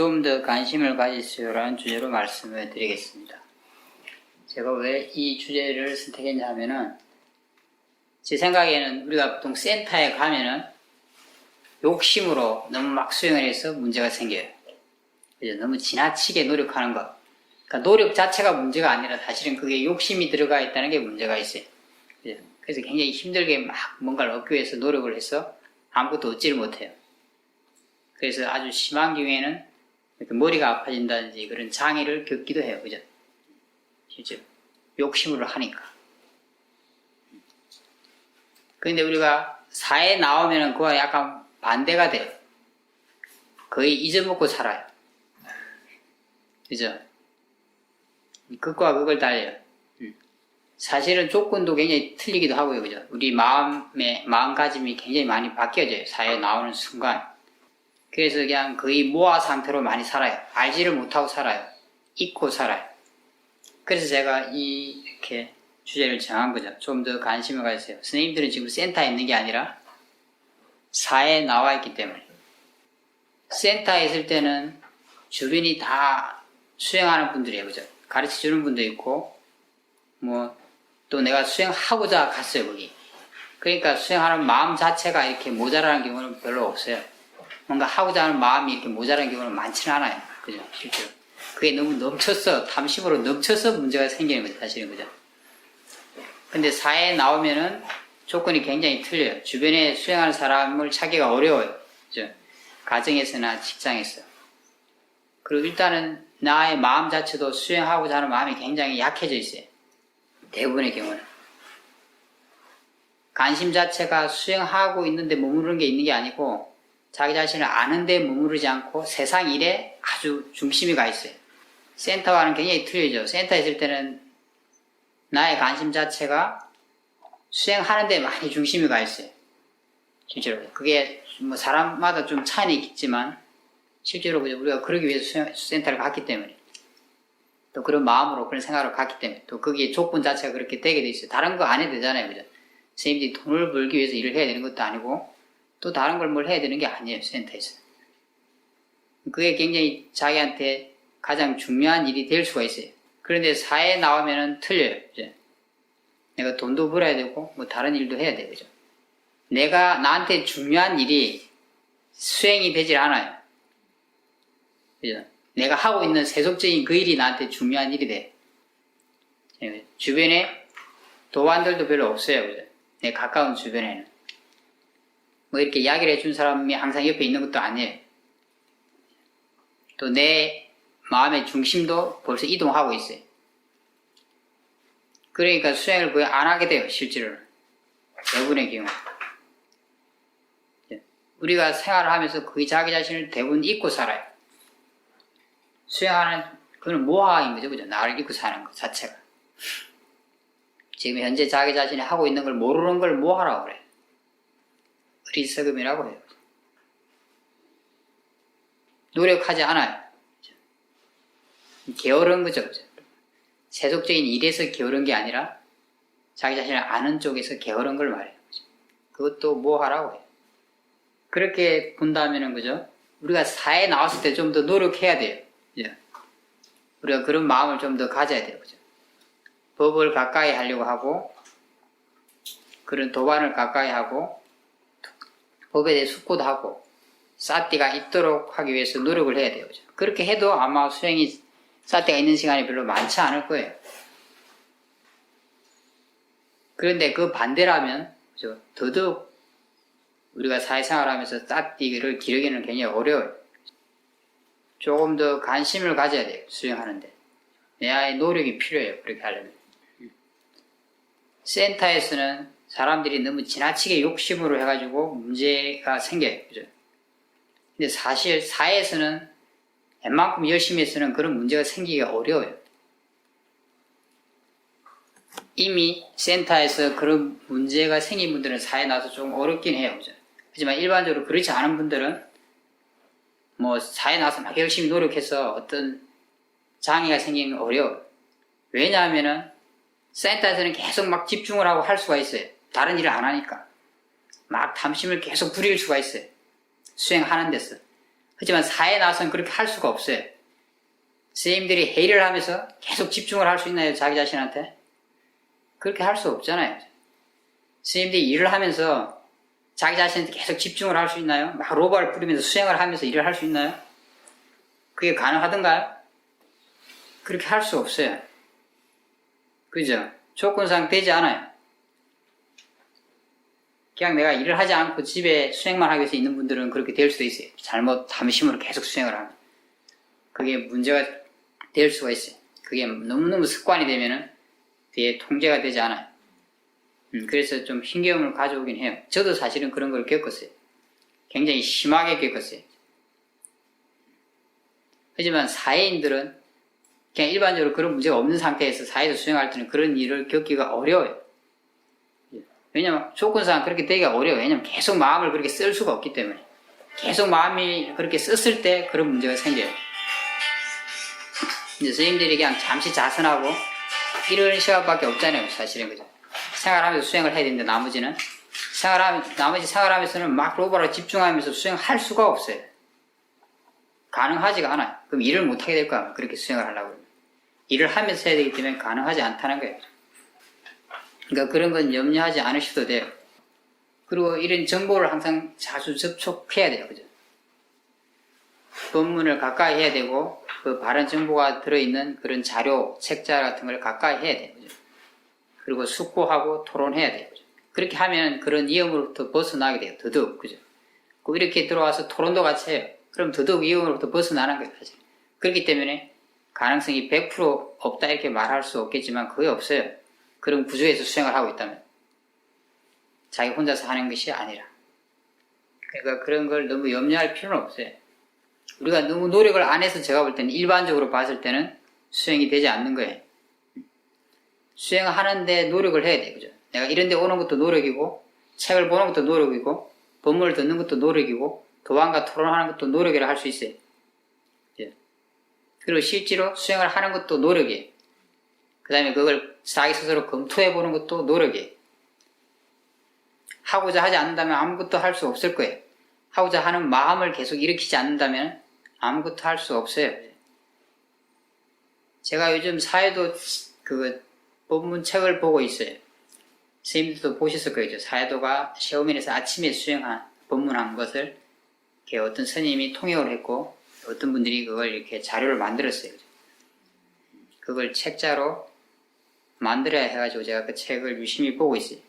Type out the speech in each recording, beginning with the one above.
좀 더 관심을 가지시오라는 주제로 말씀을 드리겠습니다. 제가 왜 이 주제를 선택했냐 하면은 제 생각에는 우리가 보통 센터에 가면은 욕심으로 너무 막 수행을 해서 문제가 생겨요. 그죠? 너무 지나치게 노력하는 것. 그러니까 노력 자체가 문제가 아니라 사실은 그게 욕심이 들어가 있다는 게 문제가 있어요. 그죠? 그래서 굉장히 힘들게 막 뭔가를 얻기 위해서 노력을 해서 아무것도 얻지를 못해요. 그래서 아주 심한 경우에는 머리가 아파진다든지 그런 장애를 겪기도 해요. 그죠? 실제로. 욕심으로 하니까. 그런데 우리가 사회에 나오면은 그와 약간 반대가 돼요. 거의 잊어먹고 살아요. 그죠? 극과 극을 달려요. 음. 사실은 조건도 굉장히 틀리기도 하고요. 그죠? 우리 마음의, 마음가짐이 굉장히 많이 바뀌어져요. 사회에 나오는 순간. 그래서 그냥 거의 모아 상태로 많이 살아요. 알지를 못하고 살아요. 잊고 살아요. 그래서 제가 이, 이렇게 주제를 정한 거죠. 좀 더 관심을 가지세요. 선생님들은 지금 센터에 있는 게 아니라 사회에 나와 있기 때문에. 센터에 있을 때는 주변이 다 수행하는 분들이에요. 그죠? 가르쳐 주는 분도 있고, 뭐, 또 내가 수행하고자 갔어요, 거기. 그러니까 수행하는 마음 자체가 이렇게 모자라는 경우는 별로 없어요. 뭔가 하고자 하는 마음이 이렇게 모자라는 경우는 많지는 않아요. 그죠? 실제로. 그게 너무 넘쳐서, 탐심으로 넘쳐서 문제가 생기는 거죠, 사실은. 그죠? 근데 사회에 나오면은 조건이 굉장히 틀려요. 주변에 수행하는 사람을 찾기가 어려워요. 그죠? 가정에서나 직장에서. 그리고 일단은 나의 마음 자체도 수행하고자 하는 마음이 굉장히 약해져 있어요. 대부분의 경우는. 관심 자체가 수행하고 있는데 머무르는 게 있는 게 아니고 자기 자신을 아는데 머무르지 않고 세상 일에 아주 중심이 가 있어요. 센터와는 굉장히 틀리죠. 센터에 있을 때는 나의 관심 자체가 수행하는 데 많이 중심이 가 있어요. 실제로. 그게 뭐 사람마다 좀 차이는 있겠지만 실제로 우리가 그러기 위해서 수행, 센터를 갔기 때문에 또 그런 마음으로 그런 생각으로 갔기 때문에 또 거기에 조건 자체가 그렇게 되게 돼 있어요. 다른 거 안 해도 되잖아요. 그죠? 선생님들이 돈을 벌기 위해서 일을 해야 되는 것도 아니고 또 다른 걸 뭘 해야 되는 게 아니에요. 센터에서. 그게 굉장히 자기한테 가장 중요한 일이 될 수가 있어요. 그런데 사회에 나오면은 틀려요. 이제. 내가 돈도 벌어야 되고 뭐 다른 일도 해야. 그죠? 내가 나한테 중요한 일이 수행이 되질 않아요. 그죠? 내가 하고 있는 세속적인 그 일이 나한테 중요한 일이 돼. 예, 주변에 도반들도 별로 없어요. 그죠? 내 가까운 주변에는. 뭐 이렇게 이야기를 해준 사람이 항상 옆에 있는 것도 아니에요. 또 내 마음의 중심도 벌써 이동하고 있어요. 그러니까 수행을 거의 안 하게 돼요, 실제로. 대부분의 경우. 예, 우리가 생활을 하면서 거의 자기 자신을 대부분 잊고 살아요. 수행하는, 그건 모하인 거죠, 그죠? 나를 잊고 사는 것 자체가. 지금 현재 자기 자신이 하고 있는 걸 모르는 걸 모하라고 그래. 어리석음이라고 해요. 노력하지 않아요. 게으른 거죠. 세속적인 일에서 게으른 게 아니라 자기 자신을 아는 쪽에서 게으른 걸 말해요. 그것도 뭐 하라고 해요. 그렇게 본다면은 그죠? 우리가 사회에 나왔을 때 좀 더 노력해야 돼요. 우리가 그런 마음을 좀 더 가져야 돼요. 그죠? 법을 가까이 하려고 하고 그런 도반을 가까이 하고 법에 대해 숙고도 하고 사띠가 있도록 하기 위해서 노력을 해야 돼요. 그렇게 해도 아마 수행이 사띠가 있는 시간이 별로 많지 않을 거예요. 그런데 그 반대라면 그죠? 더더욱 우리가 사회생활하면서 사띠를 기르기는 굉장히 어려워요. 조금 더 관심을 가져야 돼요. 수행하는데. 내 아의 노력이 필요해요. 그렇게 하려면. 센터에서는 사람들이 너무 지나치게 욕심으로 해가지고 문제가 생겨요. 그죠? 근데 사실 사회에서는 웬만큼 열심히 해서는 그런 문제가 생기기가 어려워요. 이미 센터에서 그런 문제가 생긴 분들은 사회에 나와서 좀 어렵긴 해요. 그죠? 하지만 일반적으로 그렇지 않은 분들은 뭐 사회에 나와서 막 열심히 노력해서 어떤 장애가 생기는 건 어려워요. 왜냐하면은 센터에서는 계속 막 집중을 하고 할 수가 있어요. 다른 일을 안 하니까. 막 탐심을 계속 부릴 수가 있어요. 수행하는 데서. 하지만 사회에 나서는 그렇게 할 수가 없어요. 선생님들이 회의를 하면서 계속 집중을 할 수 있나요? 자기 자신한테? 그렇게 할 수 없잖아요. 선생님들이 일을 하면서 자기 자신한테 계속 집중을 할 수 있나요? 막 로바를 뿌리면서 수행을 하면서 일을 할 수 있나요? 그게 가능하던가요? 그렇게 할 수 없어요. 그죠? 조건상 되지 않아요. 그냥 내가 일을 하지 않고 집에 수행만 하기 위해서 있는 분들은 그렇게 될 수도 있어요. 잘못 담심으로 계속 수행을 하면. 그게 문제가 될 수가 있어요. 그게 너무너무 습관이 되면은 뒤에 통제가 되지 않아요. 음, 그래서 좀 힘겨움을 가져오긴 해요. 저도 사실은 그런 걸 겪었어요. 굉장히 심하게 겪었어요. 하지만 사회인들은 그냥 일반적으로 그런 문제가 없는 상태에서 사회에서 수행할 때는 그런 일을 겪기가 어려워요. 왜냐면 조건상 그렇게 되기가 어려워요. 왜냐면 계속 마음을 그렇게 쓸 수가 없기 때문에. 계속 마음이 그렇게 썼을 때 그런 문제가 생겨요. 이제 선생님들이 그냥 잠시 자선하고 이런 시간밖에 없잖아요. 사실은 그죠. 생활하면서 수행을 해야 되는데 나머지는 생활하면 나머지 생활하면서는 막 로바로 집중하면서 수행할 수가 없어요. 가능하지가 않아요. 그럼 일을 못 하게 될 거야. 그렇게 수행을 하려고. 일을 하면서 해야 되기 때문에 가능하지 않다는 거예요. 그러니까 그런 건 염려하지 않으셔도 돼요. 그리고 이런 정보를 항상 자주 접촉해야 돼요. 그죠? 본문을 가까이 해야 되고, 그 바른 정보가 들어있는 그런 자료, 책자 같은 걸 가까이 해야 돼요. 그죠? 그리고 숙고하고 토론해야 돼요. 그죠? 그렇게 하면 그런 위험으로부터 벗어나게 돼요. 더더욱. 그죠? 그 이렇게 들어와서 토론도 같이 해요. 그럼 더더욱 위험으로부터 벗어나는 거예요. 사실. 그렇기 때문에 가능성이 100% 없다 이렇게 말할 수 없겠지만 거의 없어요. 그런 구조에서 수행을 하고 있다면. 자기 혼자서 하는 것이 아니라. 그러니까 그런 걸 너무 염려할 필요는 없어요. 우리가 너무 노력을 안 해서 제가 볼 때는 일반적으로 봤을 때는 수행이 되지 않는 거예요. 수행을 하는데 노력을 해야 돼. 그죠? 내가 이런 데 오는 것도 노력이고, 책을 보는 것도 노력이고, 본문을 듣는 것도 노력이고, 도안과 토론하는 것도 노력이라 할 수 있어요. 예. 그리고 실제로 수행을 하는 것도 노력이에요. 그 다음에 그걸 자기 스스로 검토해 보는 것도 노력이에요. 하고자 하지 않는다면 아무것도 할 수 없을 거예요. 하고자 하는 마음을 계속 일으키지 않는다면 아무것도 할 수 없어요. 제가 요즘 사회도 그 본문 책을 보고 있어요. 선생님들도 보셨을 거예요. 사회도가 시험인에서 아침에 수행한 본문한 것을 이렇게 어떤 스님이 통역을 했고 어떤 분들이 그걸 이렇게 자료를 만들었어요. 그걸 책자로 만들어야 해가지고 제가 그 책을 유심히 보고 있어요.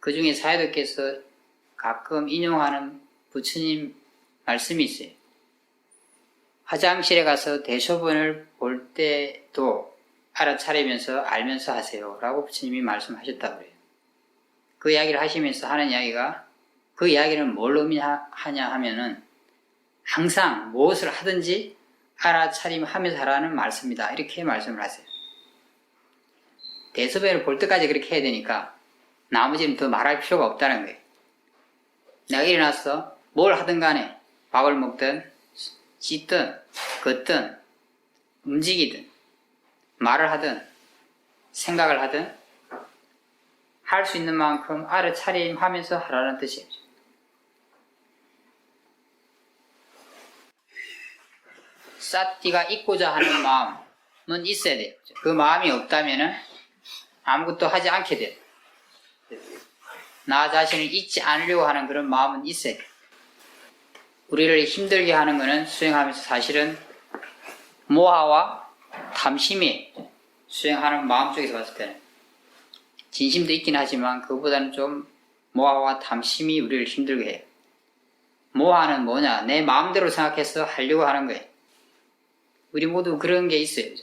그 중에 사회도께서 가끔 인용하는 부처님 말씀이 있어요. 화장실에 가서 대소변을 볼 때도 알아차리면서 알면서 하세요. 라고 부처님이 말씀하셨다고 그래요. 그 이야기를 하시면서 하는 이야기가 그 이야기는 뭘 의미하냐 하면은 항상 무엇을 하든지 알아차림하면서 하라는 말씀이다. 이렇게 말씀을 하세요. 대소변을 볼 때까지 그렇게 해야 되니까 나머지는 더 말할 필요가 없다는 거예요. 내가 일어나서 뭘 하든 간에 밥을 먹든 씻든 걷든 움직이든 말을 하든 생각을 하든 할 수 있는 만큼 알아차림하면서 하라는 뜻이에요. 싸띠가 있고자 하는 마음은 있어야 돼요. 그 마음이 없다면은 아무것도 하지 않게 돼요. 나 자신을 잊지 않으려고 하는 그런 마음은 있어요. 우리를 힘들게 하는 것은 수행하면서 사실은 모하와 탐심이 수행하는 마음 쪽에서 봤을 때는 진심도 있긴 하지만 그보다는 좀 모하와 탐심이 우리를 힘들게 해요. 모하는 뭐냐? 내 마음대로 생각해서 하려고 하는 거예요. 우리 모두 그런 게 있어요.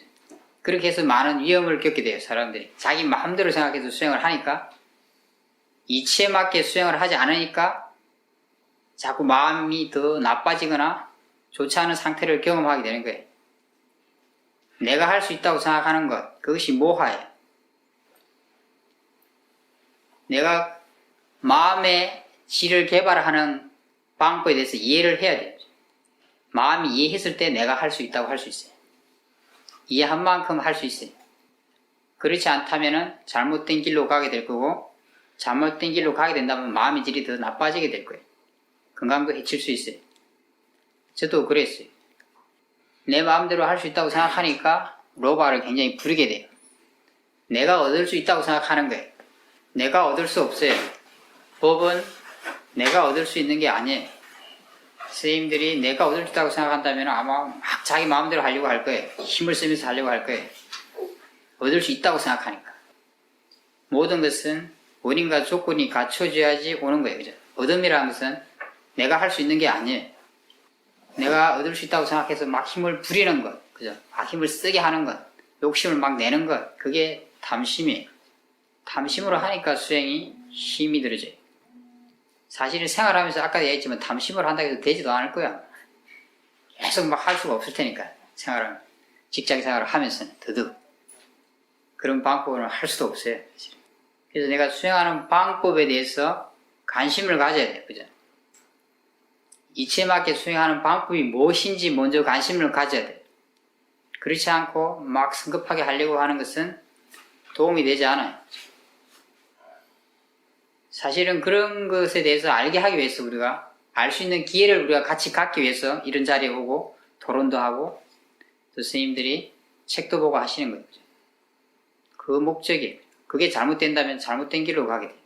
그렇게 해서 많은 위험을 겪게 돼요, 사람들이. 자기 마음대로 생각해서 수행을 하니까 이치에 맞게 수행을 하지 않으니까 자꾸 마음이 더 나빠지거나 좋지 않은 상태를 경험하게 되는 거예요. 내가 할 수 있다고 생각하는 것, 그것이 모하예요. 내가 마음의 질을 개발하는 방법에 대해서 이해를 해야 돼요. 마음이 이해했을 때 내가 할 수 있다고 할 수 있어요. 이해한 만큼 할 수 있어요. 그렇지 않다면 잘못된 길로 가게 될 거고, 잘못된 길로 가게 된다면 마음의 질이 더 나빠지게 될 거예요. 건강도 해칠 수 있어요. 저도 그랬어요. 내 마음대로 할 수 있다고 생각하니까 로바를 굉장히 부리게 돼요. 내가 얻을 수 있다고 생각하는 거예요. 내가 얻을 수 없어요. 법은 내가 얻을 수 있는 게 아니에요. 선생님들이 내가 얻을 수 있다고 생각한다면 아마 막 자기 마음대로 하려고 할 거예요. 힘을 쓰면서 하려고 할 거예요. 얻을 수 있다고 생각하니까. 모든 것은 원인과 조건이 갖춰져야지 오는 거예요. 그죠? 얻음이라는 것은 내가 할 수 있는 게 아니에요. 내가 얻을 수 있다고 생각해서 막 힘을 부리는 것, 그죠? 막 힘을 쓰게 하는 것, 욕심을 막 내는 것, 그게 탐심이에요. 탐심으로 하니까 수행이 힘이 들어져요. 사실은 생활하면서 아까 얘기했지만 탐심을 한다고 해서 되지도 않을 거야. 계속 막 할 수가 없을 테니까 생활을 직장 생활을 하면서는 더더욱 그런 방법을 할 수도 없어요. 사실은. 그래서 내가 수행하는 방법에 대해서 관심을 가져야 돼요. 그죠? 이치에 맞게 수행하는 방법이 무엇인지 먼저 관심을 가져야 돼요. 그렇지 않고 막 성급하게 하려고 하는 것은 도움이 되지 않아요. 사실은 그런 것에 대해서 알게 하기 위해서 우리가 알 수 있는 기회를 우리가 같이 갖기 위해서 이런 자리에 오고 토론도 하고 또 스님들이 책도 보고 하시는 거죠. 그 목적이에요. 그게 잘못된다면 잘못된 길로 가게 돼요.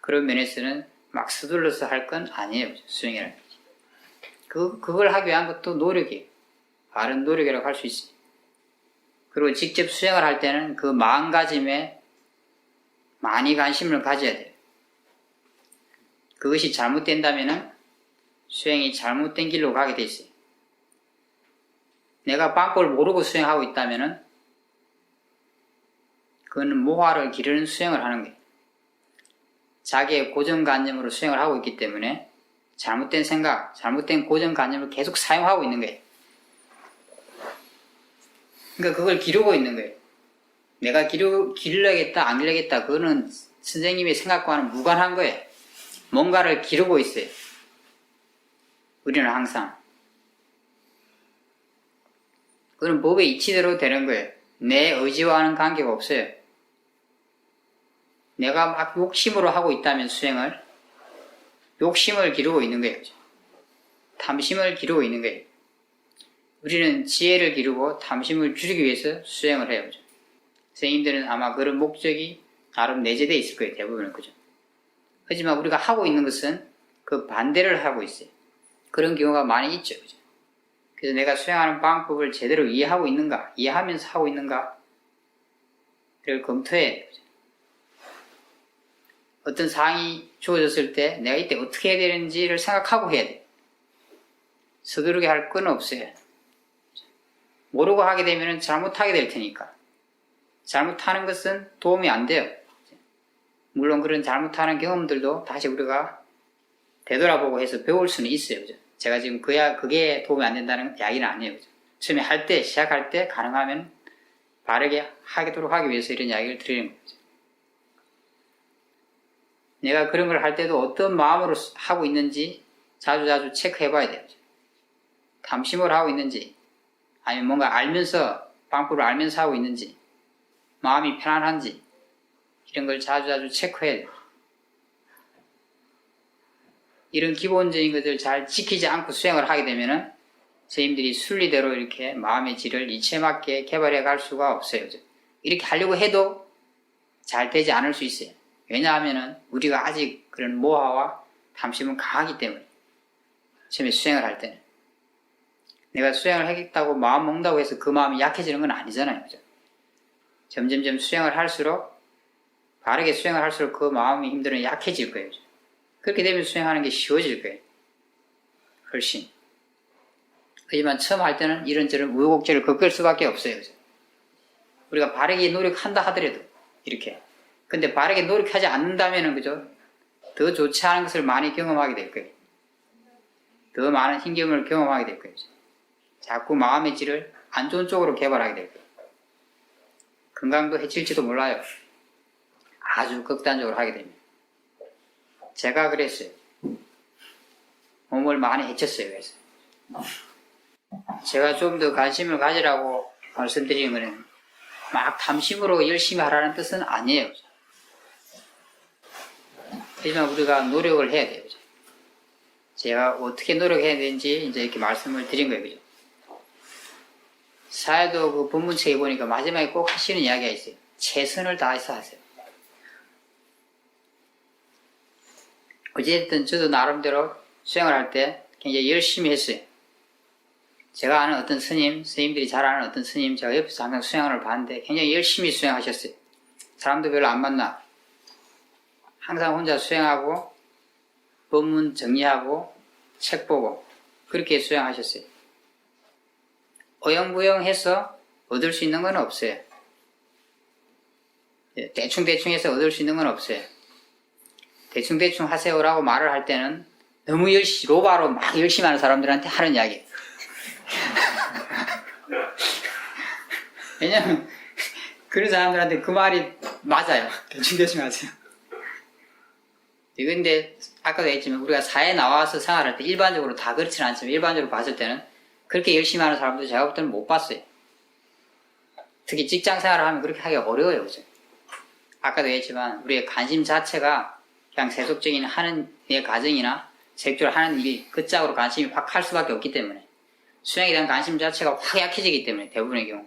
그런 면에서는 막 서둘러서 할 건 아니에요. 수행이라는 게. 그, 그걸 하기 위한 것도 노력이에요. 바른 노력이라고 할 수 있어요. 그리고 직접 수행을 할 때는 그 마음가짐에 많이 관심을 가져야 돼요. 그것이 잘못된다면 수행이 잘못된 길로 가게 돼 있어요. 내가 방법을 모르고 수행하고 있다면 그거는 모화를 기르는 수행을 하는 거예요. 자기의 고정관념으로 수행을 하고 있기 때문에 잘못된 생각, 잘못된 고정관념을 계속 사용하고 있는 거예요. 그러니까 그걸 기르고 있는 거예요. 내가 기르, 기르려겠다, 안 기르겠다, 그거는 선생님의 생각과는 무관한 거예요. 뭔가를 기르고 있어요. 우리는 항상. 그건 법의 이치대로 되는 거예요. 내 의지와는 관계가 없어요. 내가 막 욕심으로 하고 있다면 수행을 욕심을 기르고 있는 거예요. 탐심을 기르고 있는 거예요. 우리는 지혜를 기르고 탐심을 줄이기 위해서 수행을 해요. 선생님들은 아마 그런 목적이 나름 내재되어 있을 거예요. 대부분은 그죠. 하지만 우리가 하고 있는 것은 그 반대를 하고 있어요. 그런 경우가 많이 있죠. 그죠. 그래서 내가 수행하는 방법을 제대로 이해하고 있는가, 이해하면서 하고 있는가, 를 검토해야 돼요. 어떤 상황이 주어졌을 때 내가 이때 어떻게 해야 되는지를 생각하고 해야 돼. 서두르게 할 건 없어요. 모르고 하게 되면 잘못하게 될 테니까. 잘못하는 것은 도움이 안 돼요. 물론 그런 잘못하는 경험들도 다시 우리가 되돌아보고 해서 배울 수는 있어요. 그죠? 제가 지금 그야, 그게 도움이 안 된다는 이야기는 아니에요. 그죠? 처음에 할 때, 시작할 때 가능하면 바르게 하도록 하기 위해서 이런 이야기를 드리는 거죠. 내가 그런 걸 할 때도 어떤 마음으로 하고 있는지 자주자주 체크해 봐야 돼요. 탐심으로 하고 있는지, 아니면 뭔가 알면서, 방법을 알면서 하고 있는지, 마음이 편안한지, 이런 걸 자주자주 체크해야 돼요. 이런 기본적인 것을 잘 지키지 않고 수행을 하게 되면은 선생님들이 순리대로 이렇게 마음의 질을 이치에 맞게 개발해 갈 수가 없어요. 이렇게 하려고 해도 잘 되지 않을 수 있어요. 왜냐하면은 우리가 아직 그런 모하와 탐심은 강하기 때문에 처음에 수행을 할 때는 내가 수행을 하겠다고 마음 먹는다고 해서 그 마음이 약해지는 건 아니잖아요. 그죠? 점점점 수행을 할수록 바르게 수행을 할수록 그 마음이 힘들면 약해질 거예요. 그렇게 되면 수행하는 게 쉬워질 거예요. 훨씬. 하지만 처음 할 때는 이런저런 우여곡절을 겪을 수밖에 없어요. 우리가 바르게 노력한다 하더라도 이렇게. 근데 바르게 노력하지 않는다면은 그죠? 더 좋지 않은 것을 많이 경험하게 될 거예요. 더 많은 힘겨움을 경험하게 될 거예요. 자꾸 마음의 질을 안 좋은 쪽으로 개발하게 될 거예요. 건강도 해칠지도 몰라요. 아주 극단적으로 하게 되면. 제가 그랬어요. 몸을 많이 해쳤어요. 그래서. 제가 좀 더 관심을 가지라고 말씀드리는 거는 막 탐심으로 열심히 하라는 뜻은 아니에요. 하지만 우리가 노력을 해야 돼요. 제가 어떻게 노력해야 되는지 이제 이렇게 말씀을 드린 거예요. 사회도 그 본문책에 보니까 마지막에 꼭 하시는 이야기가 있어요. 최선을 다해서 하세요. 어쨌든 저도 나름대로 수행을 할 때 굉장히 열심히 했어요. 제가 아는 어떤 스님, 스님들이 잘 아는 어떤 스님, 제가 옆에서 항상 수행을 봤는데 굉장히 열심히 수행하셨어요. 사람도 별로 안 만나. 항상 혼자 수행하고, 법문 정리하고, 책 보고, 그렇게 수행하셨어요. 어영부영해서 얻을 수 있는 건 없어요. 예, 대충대충 해서 얻을 수 있는 건 없어요. 대충대충 하세요라고 말을 할 때는 너무 열심히, 로바로 막 열심히 하는 사람들한테 하는 이야기. 왜냐면, 그런 사람들한테 그 말이 맞아요. 대충대충 하세요. 근데, 아까도 했지만, 우리가 사회에 나와서 생활할 때 일반적으로 다 그렇지는 않지만, 일반적으로 봤을 때는 그렇게 열심히 하는 사람들 제가 볼 때는 못 봤어요. 특히 직장 생활을 하면 그렇게 하기 어려워요. 그죠? 아까도 했지만, 우리의 관심 자체가 그냥 세속적인 하는 내 가정이나 세俗적으로 하는 일이 그 짝으로 관심이 확 할 수밖에 없기 때문에 수행에 대한 관심 자체가 확 약해지기 때문에 대부분의 경우